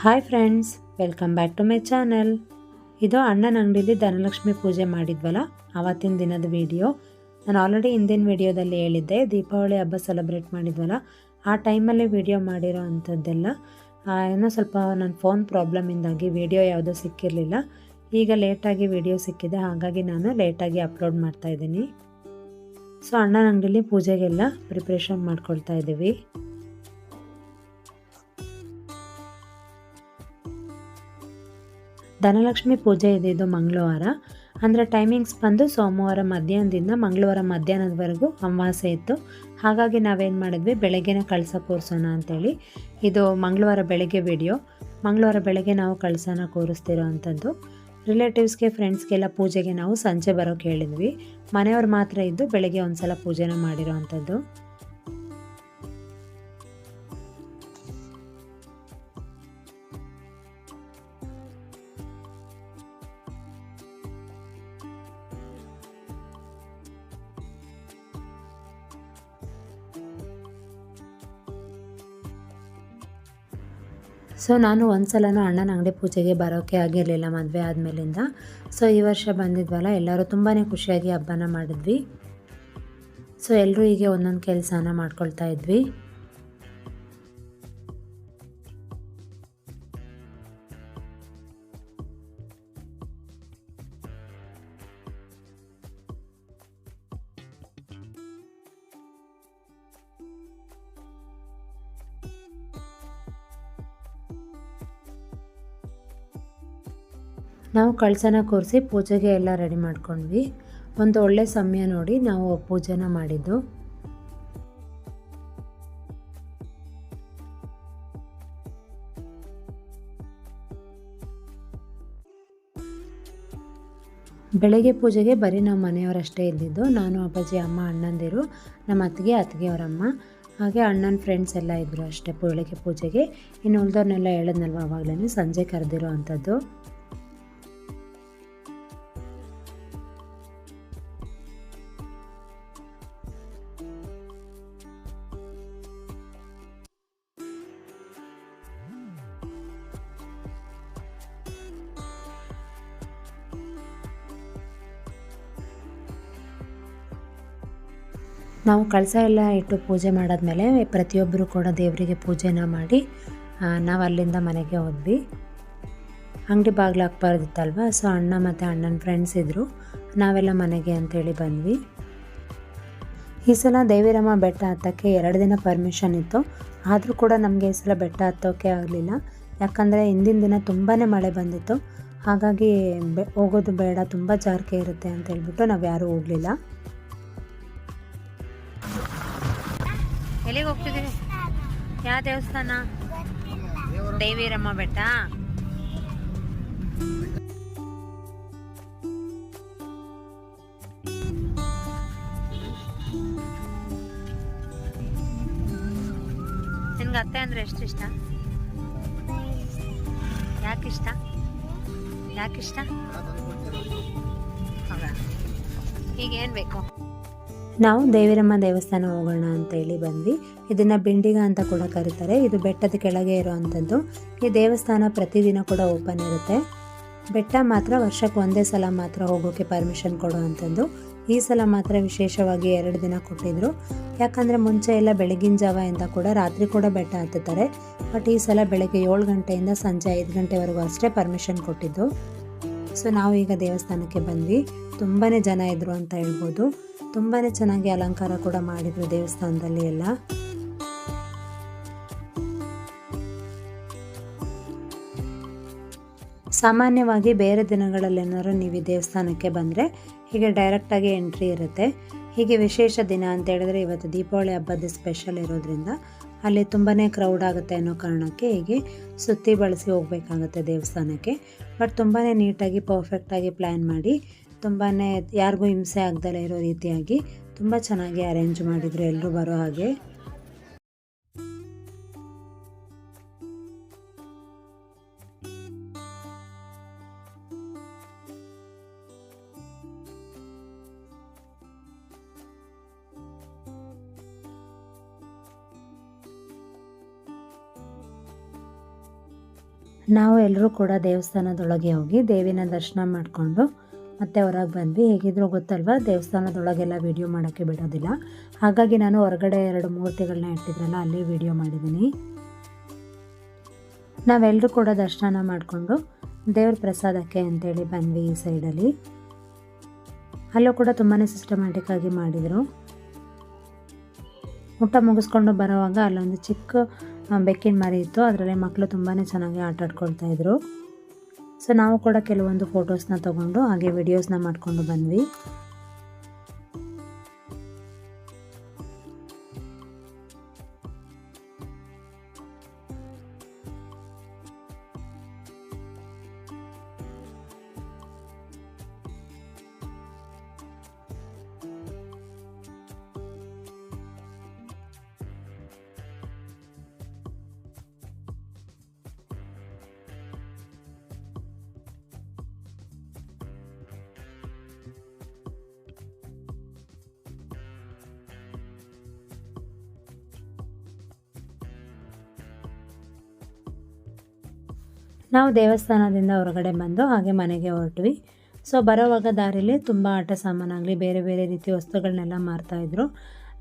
Hi friends welcome back to my channel ಇದು ಅಣ್ಣನ ಅಂಗಡಿಲಿ ಧನಲಕ್ಷ್ಮಿ ಪೂಜೆ ಮಾಡಿದ್ವಲ್ಲ ಆವತ್ತಿನ ದಿನದ ವಿಡಿಯೋ ನಾನು ಆಲ್ರೆಡಿ ಹಿಂದಿನ ವಿಡಿಯೋದಲ್ಲಿ ಹೇಳಿದ್ದೆ, ದೀಪಾವಳಿ ಹಬ್ಬ ಸೆಲೆಬ್ರೇಟ್ ಮಾಡಿದ್ವಲ್ಲ, ಆ ಟೈಮಲ್ಲಿ ವಿಡಿಯೋ ಮಾಡಿರೋ ಅಂಥದ್ದೆಲ್ಲ. ಏನೋ ಸ್ವಲ್ಪ ನನ್ನ ಫೋನ್ ಪ್ರಾಬ್ಲಮಿಂದಾಗಿ ವಿಡಿಯೋ ಯಾವುದೂ ಸಿಕ್ಕಿರಲಿಲ್ಲ. ಈಗ ಲೇಟಾಗಿ ವಿಡಿಯೋ ಸಿಕ್ಕಿದೆ, ಹಾಗಾಗಿ ನಾನು ಲೇಟಾಗಿ ಅಪ್ಲೋಡ್ ಮಾಡ್ತಾ ಇದ್ದೀನಿ. ಸೊ ಅಣ್ಣನ ಅಂಗಡಿಲಿ ಪೂಜೆಗೆಲ್ಲ ಪ್ರಿಪ್ರೇಷನ್ ಮಾಡ್ಕೊಳ್ತಾ ಇದ್ದೀವಿ. ಧನಲಕ್ಷ್ಮಿ ಪೂಜೆ ಇದ್ದಿದ್ದು ಮಂಗಳವಾರ. ಅಂದರೆ ಟೈಮಿಂಗ್ಸ್ ಬಂದು ಸೋಮವಾರ ಮಧ್ಯಾಹ್ನದಿಂದ ಮಂಗಳವಾರ ಮಧ್ಯಾಹ್ನದವರೆಗೂ ಅಮಾವಾಸ್ಯೆ ಇತ್ತು. ಹಾಗಾಗಿ ನಾವೇನು ಮಾಡಿದ್ವಿ, ಬೆಳಗ್ಗೆನೇ ಕಳಸ ಕೂರಿಸೋಣ ಅಂತೇಳಿ ಇದು ಮಂಗಳವಾರ ಬೆಳಗ್ಗೆ ವಿಡಿಯೋ ಮಂಗಳವಾರ ಬೆಳಗ್ಗೆ ನಾವು ಕಳಸನ ಕೂರಿಸ್ತಿರೋ ಅಂಥದ್ದು ರಿಲೇಟಿವ್ಸ್ಗೆ ಫ್ರೆಂಡ್ಸ್ಗೆಲ್ಲ ಪೂಜೆಗೆ ನಾವು ಸಂಜೆ ಬರೋಕ್ಕೆ ಹೇಳಿದ್ವಿ. ಮನೆಯವ್ರು ಮಾತ್ರ ಇದ್ದು ಬೆಳಗ್ಗೆ ಒಂದು ಸಲ ಪೂಜೆನ ಮಾಡಿರೋ ಅಂಥದ್ದು ಸೊ ನಾನು ಒಂದು ಸಲನೂ ಅಣ್ಣನ ಅಂಗಡಿ ಪೂಜೆಗೆ ಬರೋಕ್ಕೆ ಆಗಿರಲಿಲ್ಲ ಮದುವೆ ಆದಮೇಲಿಂದ. ಸೊ ಈ ವರ್ಷ ಬಂದಿದ್ವಲ್ಲ, ಎಲ್ಲರೂ ತುಂಬಾ ಖುಷಿಯಾಗಿ ಹಬ್ಬನ ಮಾಡಿದ್ವಿ. ಸೊ ಎಲ್ಲರೂ ಹೀಗೆ ಒಂದೊಂದು ಕೆಲಸನ ಮಾಡ್ಕೊಳ್ತಾ ಇದ್ವಿ. ನಾವು ಕಳಸನ ಕೂರಿಸಿ ಪೂಜೆಗೆ ಎಲ್ಲ ರೆಡಿ ಮಾಡ್ಕೊಂಡ್ವಿ. ಒಂದು ಒಳ್ಳೆ ಸಮಯ ನೋಡಿ ನಾವು ಪೂಜೆನ ಮಾಡಿದ್ದು. ಬೆಳಗ್ಗೆ ಪೂಜೆಗೆ ಬರೀ ನಮ್ಮ ಮನೆಯವರಷ್ಟೇ ಇದ್ದಿದ್ದು. ನಾನು, ಅಪ್ಪಾಜಿ, ಅಮ್ಮ, ಅಣ್ಣಂದಿರು, ನಮ್ಮ ಅತ್ತಿಗೆ, ಅತ್ತಿಗೆಯವರಮ್ಮ, ಹಾಗೆ ಅಣ್ಣನ ಫ್ರೆಂಡ್ಸ್ ಎಲ್ಲ ಇದ್ದರು ಅಷ್ಟೇ ಬೆಳಗ್ಗೆ ಪೂಜೆಗೆ. ಇನ್ನು ಉಳಿದವ್ರನ್ನೆಲ್ಲ ಹೇಳಿದ್ನಲ್ವ ಅವಾಗಲೇ ಸಂಜೆ ಕರೆದಿರೋ ಅಂಥದ್ದು ನಾವು ಕಳಸ ಎಲ್ಲ ಇಟ್ಟು ಪೂಜೆ ಮಾಡಾದ್ಮೇಲೆ ಪ್ರತಿಯೊಬ್ಬರು ಕೂಡ ದೇವರಿಗೆ ಪೂಜೆನ ಮಾಡಿ ನಾವು ಅಲ್ಲಿಂದ ಮನೆಗೆ ಹೋದ್ವಿ. ಅಂಗಡಿ ಬಾಗಿಲು ಹಾಕ್ಬಾರ್ದಿತ್ತಲ್ವ? ಸೊ ಅಣ್ಣ ಮತ್ತು ಅಣ್ಣನ ಫ್ರೆಂಡ್ಸ್ ಇದ್ದರು ನಾವೆಲ್ಲ ಮನೆಗೆ ಅಂತೇಳಿ ಬಂದ್ವಿ. ಈ ಸಲ ದೇವಿರಮ್ಮ ಬೆಟ್ಟ ಹತ್ತೋಕ್ಕೆ ಎರಡು ದಿನ ಪರ್ಮಿಷನ್ ಇತ್ತು. ಆದರೂ ಕೂಡ ನಮಗೆ ಈ ಸಲ ಬೆಟ್ಟ ಹತ್ತೋಕ್ಕೆ ಆಗಲಿಲ್ಲ. ಯಾಕಂದರೆ ಹಿಂದಿನ ದಿನ ತುಂಬಾ ಮಳೆ ಬಂದಿತ್ತು. ಹಾಗಾಗಿ ಬೆ, ಹೋಗೋದು ಬೇಡ, ತುಂಬ ಜಾರಿಕೆ ಇರುತ್ತೆ ಅಂತ ಹೇಳ್ಬಿಟ್ಟು ನಾವು ಯಾರೂ ಹೋಗಲಿಲ್ಲ. ಎಲ್ಲಿಗೆ ಹೋಗ್ತಿದ್ದೀವಿ ಯಾವ ದೇವಸ್ಥಾನ? ದೇವಿರಮ್ಮ ಬೆಟ್ಟ? ನಿನ್ಗೆ ಅತ್ತೆ ಅಂದ್ರೆ ಎಷ್ಟು ಇಷ್ಟ? ಯಾಕಿಷ್ಟ ಯಾಕಿಷ್ಟ ಹೌದಾ? ಈಗೇನು ಬೇಕು? ನಾವು ದೇವಿರಮ್ಮ ದೇವಸ್ಥಾನ ಹೋಗೋಣ ಅಂತ ಹೇಳಿ ಬಂದ್ವಿ. ಇದನ್ನ ಬಿಂಡಿಗ ಅಂತ ಕೂಡ ಕರೀತಾರೆ. ಇದು ಬೆಟ್ಟದ ಕೆಳಗೆ ಇರುವಂಥದ್ದು ಈ ದೇವಸ್ಥಾನ ಪ್ರತಿದಿನ ಕೂಡ ಓಪನ್ ಇರುತ್ತೆ. ಬೆಟ್ಟ ಮಾತ್ರ ವರ್ಷಕ್ಕೆ ಒಂದೇ ಸಲ ಮಾತ್ರ ಹೋಗೋಕ್ಕೆ ಪರ್ಮಿಷನ್ ಕೊಡುವಂಥದ್ದು. ಈ ಸಲ ಮಾತ್ರ ವಿಶೇಷವಾಗಿ ಎರಡು ದಿನ ಕೊಟ್ಟಿದ್ರು. ಯಾಕಂದರೆ ಮುಂಚೆ ಎಲ್ಲ ಬೆಳಗಿನ ಜಾವ ಅಂತ ಕೂಡ ರಾತ್ರಿ ಕೂಡ ಬೆಟ್ಟ ಹತ್ತುತ್ತಾರೆ. ಬಟ್ ಈ ಸಲ ಬೆಳಗ್ಗೆ ಏಳು ಗಂಟೆಯಿಂದ ಸಂಜೆ ಐದು ಗಂಟೆವರೆಗೂ ಅಷ್ಟೇ ಪರ್ಮಿಷನ್ ಕೊಟ್ಟಿದ್ದು. ಸೊ ನಾವು ಈಗ ದೇವಸ್ಥಾನಕ್ಕೆ ಬಂದ್ವಿ. ತುಂಬಾ ಜನ ಇದ್ರು ಅಂತ ಹೇಳ್ಬೋದು. ತುಂಬಾ ಚೆನ್ನಾಗಿ ಅಲಂಕಾರ ಕೂಡ ಮಾಡಿದ್ರು ದೇವಸ್ಥಾನದಲ್ಲಿ ಎಲ್ಲ. ಸಾಮಾನ್ಯವಾಗಿ ಬೇರೆ ದಿನಗಳಲ್ಲೇನಾದ್ರು ನೀವು ದೇವಸ್ಥಾನಕ್ಕೆ ಬಂದರೆ ಹೀಗೆ ಡೈರೆಕ್ಟಾಗಿ ಎಂಟ್ರಿ ಇರುತ್ತೆ. ಹೀಗೆ ವಿಶೇಷ ದಿನ ಅಂತ ಹೇಳಿದ್ರೆ ಇವತ್ತು ದೀಪಾವಳಿ ಹಬ್ಬದ ಸ್ಪೆಷಲ್ ಇರೋದ್ರಿಂದ ಅಲ್ಲಿ ತುಂಬಾ ಕ್ರೌಡ್ ಆಗುತ್ತೆ ಅನ್ನೋ ಕಾರಣಕ್ಕೆ ಹೀಗೆ ಸುತ್ತಿ ಬಳಸಿ ಹೋಗಬೇಕಾಗುತ್ತೆ ದೇವಸ್ಥಾನಕ್ಕೆ. ಬಟ್ ತುಂಬಾ ನೀಟಾಗಿ ಪರ್ಫೆಕ್ಟಾಗಿ ಪ್ಲ್ಯಾನ್ ಮಾಡಿ ತುಂಬಾ ಯಾರಿಗೂ ಹಿಂಸೆ ಆಗ್ದಲೇ ಇರೋ ರೀತಿಯಾಗಿ ತುಂಬ ಚೆನ್ನಾಗಿ ಅರೇಂಜ್ ಮಾಡಿದರು ಎಲ್ಲರೂ ಬರೋ ಹಾಗೆ. ನಾವು ಎಲ್ಲರೂ ಕೂಡ ದೇವಸ್ಥಾನದೊಳಗೆ ಹೋಗಿ ದೇವಿನ ದರ್ಶನ ಮಾಡಿಕೊಂಡು ಮತ್ತೆ ಹೊರಗೆ ಬಂದ್ವಿ. ಹೇಗಿದ್ರು ಗೊತ್ತಲ್ವಾ? ದೇವಸ್ಥಾನದೊಳಗೆಲ್ಲ ವಿಡಿಯೋ ಮಾಡೋಕ್ಕೆ ಬಿಡೋದಿಲ್ಲ. ಹಾಗಾಗಿ ನಾನು ಹೊರಗಡೆ ಎರಡು ಮೂರ್ತಿಗಳನ್ನ ಇಟ್ಟಿದ್ರಲ್ಲ, ಅಲ್ಲಿ ವಿಡಿಯೋ ಮಾಡಿದ್ದೀನಿ. ನಾವೆಲ್ಲರೂ ಕೂಡ ದರ್ಶನ ಮಾಡಿಕೊಂಡು ದೇವ್ರ ಪ್ರಸಾದಕ್ಕೆ ಅಂತೇಳಿ ಬಂದ್ವಿ ಈ ಸೈಡಲ್ಲಿ. ಅಲ್ಲೂ ಕೂಡ ತುಂಬಾ ಸಿಸ್ಟಮ್ಯಾಟಿಕ್ ಆಗಿ ಮಾಡಿದರು. ಊಟ ಮುಗಿಸ್ಕೊಂಡು ಬರೋವಾಗ ಅಲ್ಲೊಂದು ಚಿಕ್ಕ ಬೆಕ್ಕಿನ ಮರಿ ಇತ್ತು. ಅದರಲ್ಲಿ ಮಕ್ಕಳು ತುಂಬಾ ಚೆನ್ನಾಗಿ ಆಟ ಆಡ್ಕೊಳ್ತಾ ಇದ್ರು. ಸೊ ನಾವು ಕೂಡ ಕೆಲವೊಂದು ಫೋಟೋಸ್ನ ತಗೊಂಡು ಹಾಗೆ ವಿಡಿಯೋಸ್ನ ಮಾಡಿಕೊಂಡು ಬಂದ್ವಿ. ನಾವು ದೇವಸ್ಥಾನದಿಂದ ಹೊರಗಡೆ ಬಂದು ಹಾಗೆ ಮನೆಗೆ ಹೊರಟ್ವಿ. ಸೊ ಬರೋವಾಗ ದಾರಿಲಿ ತುಂಬ ಆಟ ಸಾಮಾನಾಗಲಿ ಬೇರೆ ಬೇರೆ ರೀತಿ ವಸ್ತುಗಳನ್ನೆಲ್ಲ ಮಾರ್ತಾಯಿದ್ರು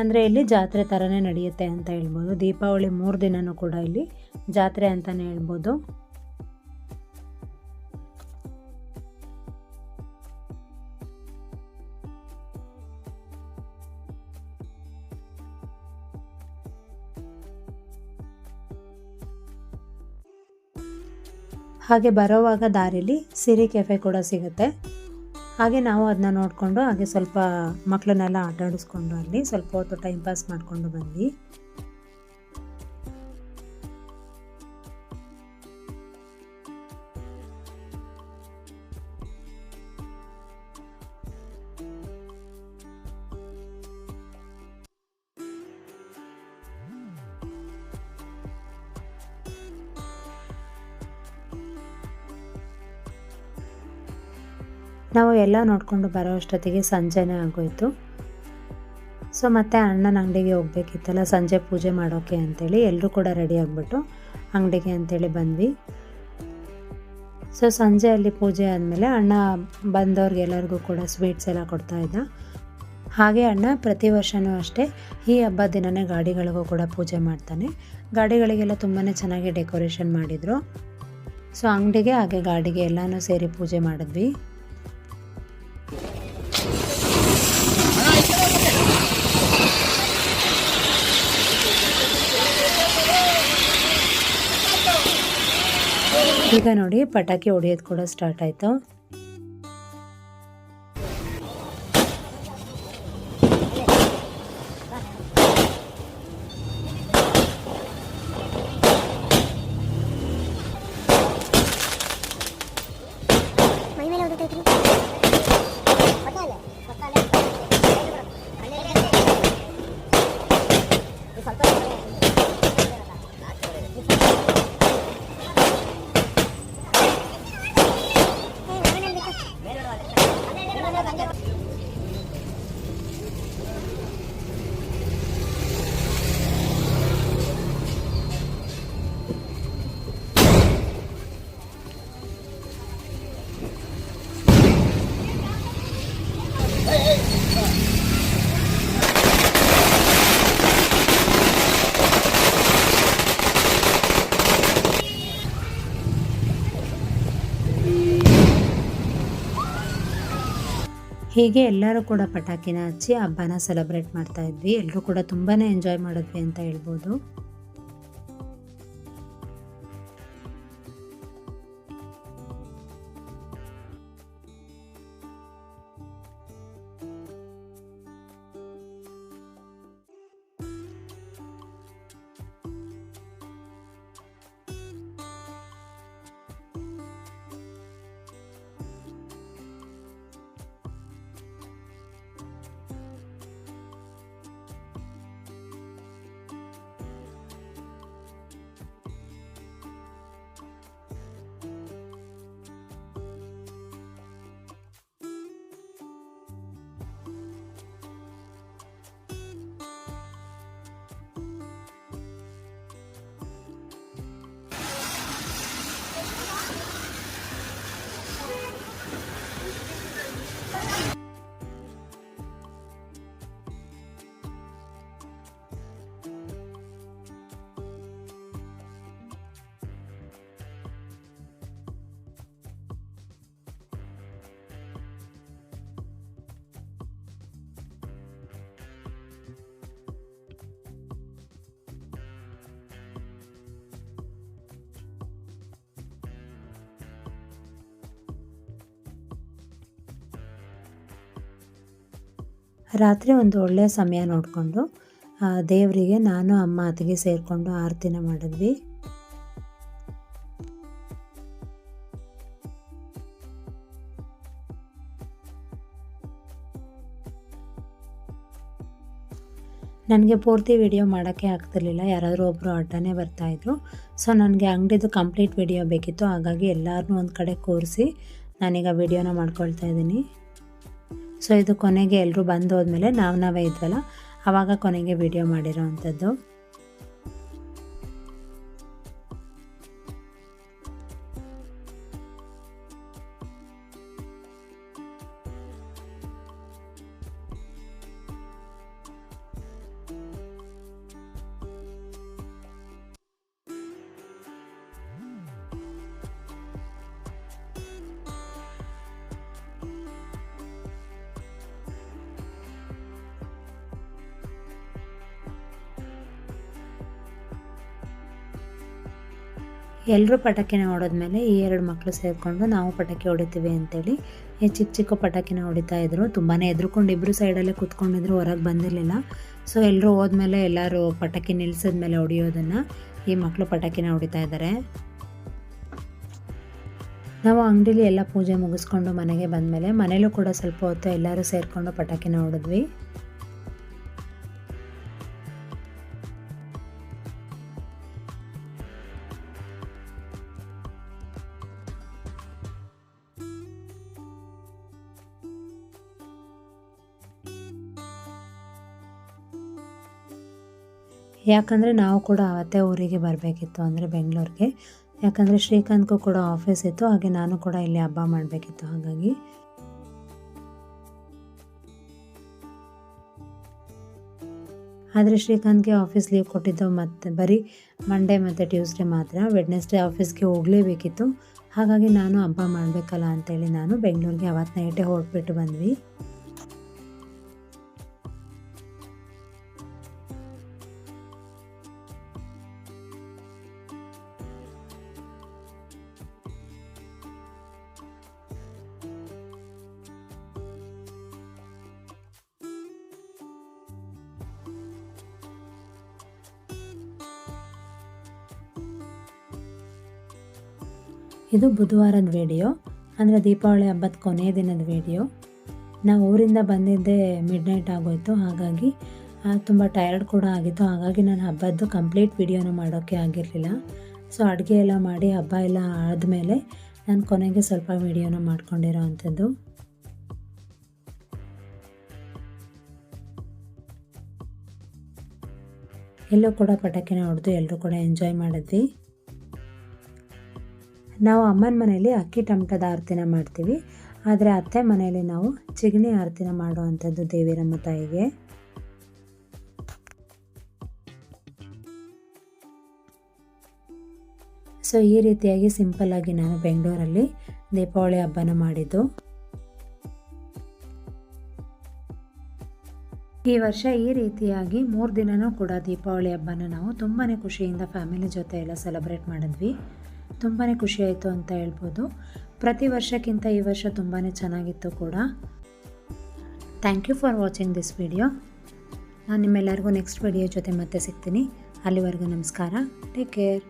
ಅಂದರೆ ಇಲ್ಲಿ ಜಾತ್ರೆ ಥರನೇ ನಡೆಯುತ್ತೆ ಅಂತ ಹೇಳ್ಬೋದು. ದೀಪಾವಳಿ ಮೂರು ದಿನವೂ ಕೂಡ ಇಲ್ಲಿ ಜಾತ್ರೆ ಅಂತಲೇ ಹೇಳ್ಬೋದು. ಹಾಗೆ ಬರೋವಾಗ ದಾರಿಲಿ ಸಿರಿ ಕೆಫೆ ಕೂಡ ಸಿಗುತ್ತೆ. ಹಾಗೆ ನಾವು ಅದನ್ನ ನೋಡಿಕೊಂಡು ಹಾಗೆ ಸ್ವಲ್ಪ ಮಕ್ಕಳನ್ನೆಲ್ಲ ಆಟಾಡಿಸ್ಕೊಂಡು ಅಲ್ಲಿ ಸ್ವಲ್ಪ ಹೊತ್ತು ಟೈಮ್ ಪಾಸ್ ಮಾಡಿಕೊಂಡು ಬಂದ್ವಿ. ನಾವು ಎಲ್ಲ ನೋಡಿಕೊಂಡು ಬರೋ ಅಷ್ಟೊತ್ತಿಗೆ ಸಂಜೆನೇ ಆಗೋಯ್ತು. ಸೊ ಮತ್ತೆ ಅಣ್ಣನ ಅಂಗಡಿಗೆ ಹೋಗ್ಬೇಕಿತ್ತಲ್ಲ, ಸಂಜೆ ಪೂಜೆ ಮಾಡೋಕ್ಕೆ ಅಂತೇಳಿ ಎಲ್ಲರೂ ಕೂಡ ರೆಡಿ ಆಗಿಬಿಟ್ಟು ಅಂಗಡಿಗೆ ಅಂತೇಳಿ ಬಂದ್ವಿ. ಸೊ ಸಂಜೆ ಅಲ್ಲಿ ಪೂಜೆ ಆದಮೇಲೆ ಅಣ್ಣ ಬಂದವ್ರಿಗೆಲ್ಲರಿಗೂ ಕೂಡ ಸ್ವೀಟ್ಸ್ ಎಲ್ಲ ಕೊಡ್ತಾ ಇದ್ದ. ಹಾಗೆ ಅಣ್ಣ ಪ್ರತಿ ವರ್ಷವೂ ಅಷ್ಟೇ ಈ ಹಬ್ಬ ದಿನನೇ ಗಾಡಿಗಳಿಗೂ ಕೂಡ ಪೂಜೆ ಮಾಡ್ತಾನೆ. ಗಾಡಿಗಳಿಗೆಲ್ಲ ತುಂಬಾ ಚೆನ್ನಾಗಿ ಡೆಕೋರೇಷನ್ ಮಾಡಿದರು. ಸೊ ಅಂಗಡಿಗೆ ಹಾಗೆ ಗಾಡಿಗೆ ಎಲ್ಲನೂ ಸೇರಿ ಪೂಜೆ ಮಾಡಿದ್ವಿ. ಈಗ ನೋಡಿ ಪಟಾಕಿ ಹೊಡೆಯೋದು ಕೂಡ ಸ್ಟಾರ್ಟ್ ಆಯಿತು. ಹೀಗೆ ಎಲ್ಲರೂ ಕೂಡ ಪಟಾಕಿನ ಹಚ್ಚಿ ಹಬ್ಬನ ಸೆಲೆಬ್ರೇಟ್ ಮಾಡ್ತಾ ಇದ್ವಿ. ಎಲ್ಲರೂ ಕೂಡ ತುಂಬಾ ಎಂಜಾಯ್ ಮಾಡಿದ್ವಿ ಅಂತ ಹೇಳ್ಬೋದು. ರಾತ್ರಿ ಒಂದು ಒಳ್ಳೆಯ ಸಮಯ ನೋಡಿಕೊಂಡು ದೇವರಿಗೆ ನಾನು, ಅಮ್ಮ, ಅತ್ತಿಗೆ ಸೇರಿಕೊಂಡು ಆರತಿನ ಮಾಡಿದ್ವಿ. ನನಗೆ ಪೂರ್ತಿ ವಿಡಿಯೋ ಮಾಡೋಕ್ಕೆ ಆಗ್ತಿರ್ಲಿಲ್ಲ. ಯಾರಾದರೂ ಒಬ್ಬರು ಅಡ್ಡನೇ ಬರ್ತಾಯಿದ್ರು ಸೊ, ನನಗೆ ಅಂಗಡಿದು ಕಂಪ್ಲೀಟ್ ವಿಡಿಯೋ ಬೇಕಿತ್ತು. ಹಾಗಾಗಿ ಎಲ್ಲರನ್ನೂ ಒಂದು ಕಡೆ ಕೂರಿಸಿ ನಾನೀಗ ವಿಡಿಯೋನ ಮಾಡ್ಕೊಳ್ತಾ ಇದ್ದೀನಿ. ಸೊ ಇದು ಕೊನೆಗೆ ಎಲ್ಲರೂ ಬಂದು ಹೋದ್ಮೇಲೆ ನಾವು ನಾವೇ ಇದ್ವಲ್ಲ ಆವಾಗ ಕೊನೆಗೆ ವಿಡಿಯೋ ಮಾಡಿರೋ ಅಂಥದ್ದು ಎಲ್ಲರೂ ಪಟಾಕಿನ ಹೊಡೆದ್ಮೇಲೆ ಈ ಎರಡು ಮಕ್ಕಳು ಸೇರಿಕೊಂಡು ನಾವು ಪಟಾಕಿ ಹೊಡಿತೀವಿ ಅಂತೇಳಿ ಚಿಕ್ಕ ಚಿಕ್ಕ ಪಟಾಕಿನ ಹೊಡಿತಾ ಇದ್ರು. ತುಂಬಾ ಎದ್ರುಕೊಂಡು ಇಬ್ಬರು ಸೈಡಲ್ಲೇ ಕೂತ್ಕೊಂಡಿದ್ರು, ಹೊರಗೆ ಬಂದಿರಲಿಲ್ಲ. ಸೊ ಎಲ್ಲರೂ ಹೋದ್ಮೇಲೆ ಎಲ್ಲರೂ ಪಟಾಕಿ ನಿಲ್ಸಿದ್ಮೇಲೆ ಹೊಡಿಯೋದನ್ನು ಈ ಮಕ್ಕಳು ಪಟಾಕಿನ ಹೊಡಿತಾ ಇದ್ದಾರೆ ನಾವು ಅಂಗಡಿಲಿ ಎಲ್ಲ ಪೂಜೆ ಮುಗಿಸ್ಕೊಂಡು ಮನೆಗೆ ಬಂದಮೇಲೆ ಮನೇಲೂ ಕೂಡ ಸ್ವಲ್ಪ ಹೊತ್ತು ಎಲ್ಲರೂ ಸೇರಿಕೊಂಡು ಪಟಾಕಿನ ಹೊಡೆದ್ವಿ. ಯಾಕಂದರೆ ನಾವು ಕೂಡ ಅವತ್ತೇ ಊರಿಗೆ ಬರಬೇಕಿತ್ತು ಅಂದರೆ ಬೆಂಗಳೂರಿಗೆ. ಯಾಕಂದರೆ ಶ್ರೀಕಾಂತ್ಗೂ ಕೂಡ ಆಫೀಸ್ ಇತ್ತು, ಹಾಗೆ ನಾನು ಕೂಡ ಇಲ್ಲಿ ಹಬ್ಬ ಮಾಡಬೇಕಿತ್ತು, ಹಾಗಾಗಿ. ಆದರೆ ಶ್ರೀಕಾಂತ್ಗೆ ಆಫೀಸ್ ಲೀವ್ ಕೊಟ್ಟಿದ್ದು ಮತ್ತು ಬರೀ ಮಂಡೇ ಮತ್ತು ಟ್ಯೂಸ್ಡೇ ಮಾತ್ರ. ವೆಡ್ನೆಸ್ಡೇ ಆಫೀಸ್ಗೆ ಹೋಗಲೇಬೇಕಿತ್ತು. ಹಾಗಾಗಿ ನಾನು ಹಬ್ಬ ಮಾಡಬೇಕಲ್ಲ ಅಂತೇಳಿ ನಾನು ಬೆಂಗಳೂರಿಗೆ ಅವತ್ತು ನೈಟೇ ಹೊರಟ್ಬಿಟ್ಟು ಬಂದ್ವಿ. ಇದು ಬುಧವಾರದ ವಿಡಿಯೋ ಅಂದರೆ ದೀಪಾವಳಿ ಹಬ್ಬದ ಕೊನೆಯ ದಿನದ ವಿಡಿಯೋ ನಾವು ಊರಿಂದ ಬಂದಿದ್ದೆ ಮಿಡ್ ನೈಟ್ ಆಗೋಯ್ತು, ಹಾಗಾಗಿ ತುಂಬ ಟಯರ್ಡ್ ಕೂಡ ಆಗಿತ್ತು. ಹಾಗಾಗಿ ನಾನು ಹಬ್ಬದ್ದು ಕಂಪ್ಲೀಟ್ ವಿಡಿಯೋನ ಮಾಡೋಕ್ಕೆ ಆಗಿರಲಿಲ್ಲ. ಸೊ ಅಡುಗೆ ಎಲ್ಲ ಮಾಡಿ, ಹಬ್ಬ ಎಲ್ಲ ಆದಮೇಲೆ ನಾನು ಕೊನೆಗೆ ಸ್ವಲ್ಪ ವಿಡಿಯೋನ ಮಾಡ್ಕೊಂಡಿರೋ ಅಂಥದ್ದು. ಎಲ್ಲೂ ಕೂಡ ಪಟಾಕಿನ ಹೊಡೆದು ಎಲ್ಲರೂ ಕೂಡ ಎಂಜಾಯ್ ಮಾಡಿದ್ವಿ. ನಾವು ಅಮ್ಮನ ಮನೆಯಲ್ಲಿ ಅಕ್ಕಿ ಟಮಟದ ಆರತಿನ ಮಾಡ್ತೀವಿ. ಆದರೆ ಅತ್ತೆ ಮನೆಯಲ್ಲಿ ನಾವು ಚಿಗಣಿ ಆರತಿನ ಮಾಡುವಂಥದ್ದು ದೇವಿರಮ್ಮ ತಾಯಿಗೆ. ಸೊ, ಈ ರೀತಿಯಾಗಿ ಸಿಂಪಲ್ಲಾಗಿ ನಾನು ಬೆಂಗಳೂರಲ್ಲಿ ದೀಪಾವಳಿ ಹಬ್ಬನ ಮಾಡಿದ್ದು. ಈ ವರ್ಷ ಈ ರೀತಿಯಾಗಿ ಮೂರು ದಿನವೂ ಕೂಡ ದೀಪಾವಳಿ ಹಬ್ಬನ ನಾವು ತುಂಬಾ ಖುಷಿಯಿಂದ ಫ್ಯಾಮಿಲಿ ಜೊತೆ ಎಲ್ಲ ಸೆಲೆಬ್ರೇಟ್ ಮಾಡಿದ್ವಿ. ತುಂಬಾ ಖುಷಿಯಾಯಿತು ಅಂತ ಹೇಳ್ಬೋದು. ಪ್ರತಿ ವರ್ಷಕ್ಕಿಂತ ಈ ವರ್ಷ ತುಂಬಾ ಚೆನ್ನಾಗಿತ್ತು ಕೂಡ. Thank you for watching this video ನಾನು ನಿಮ್ಮೆಲ್ಲರಿಗೂ ನೆಕ್ಸ್ಟ್ ವಿಡಿಯೋ ಜೊತೆ ಮತ್ತೆ ಸಿಗ್ತೀನಿ. ಅಲ್ಲಿವರೆಗೂ ನಮಸ್ಕಾರ. Take care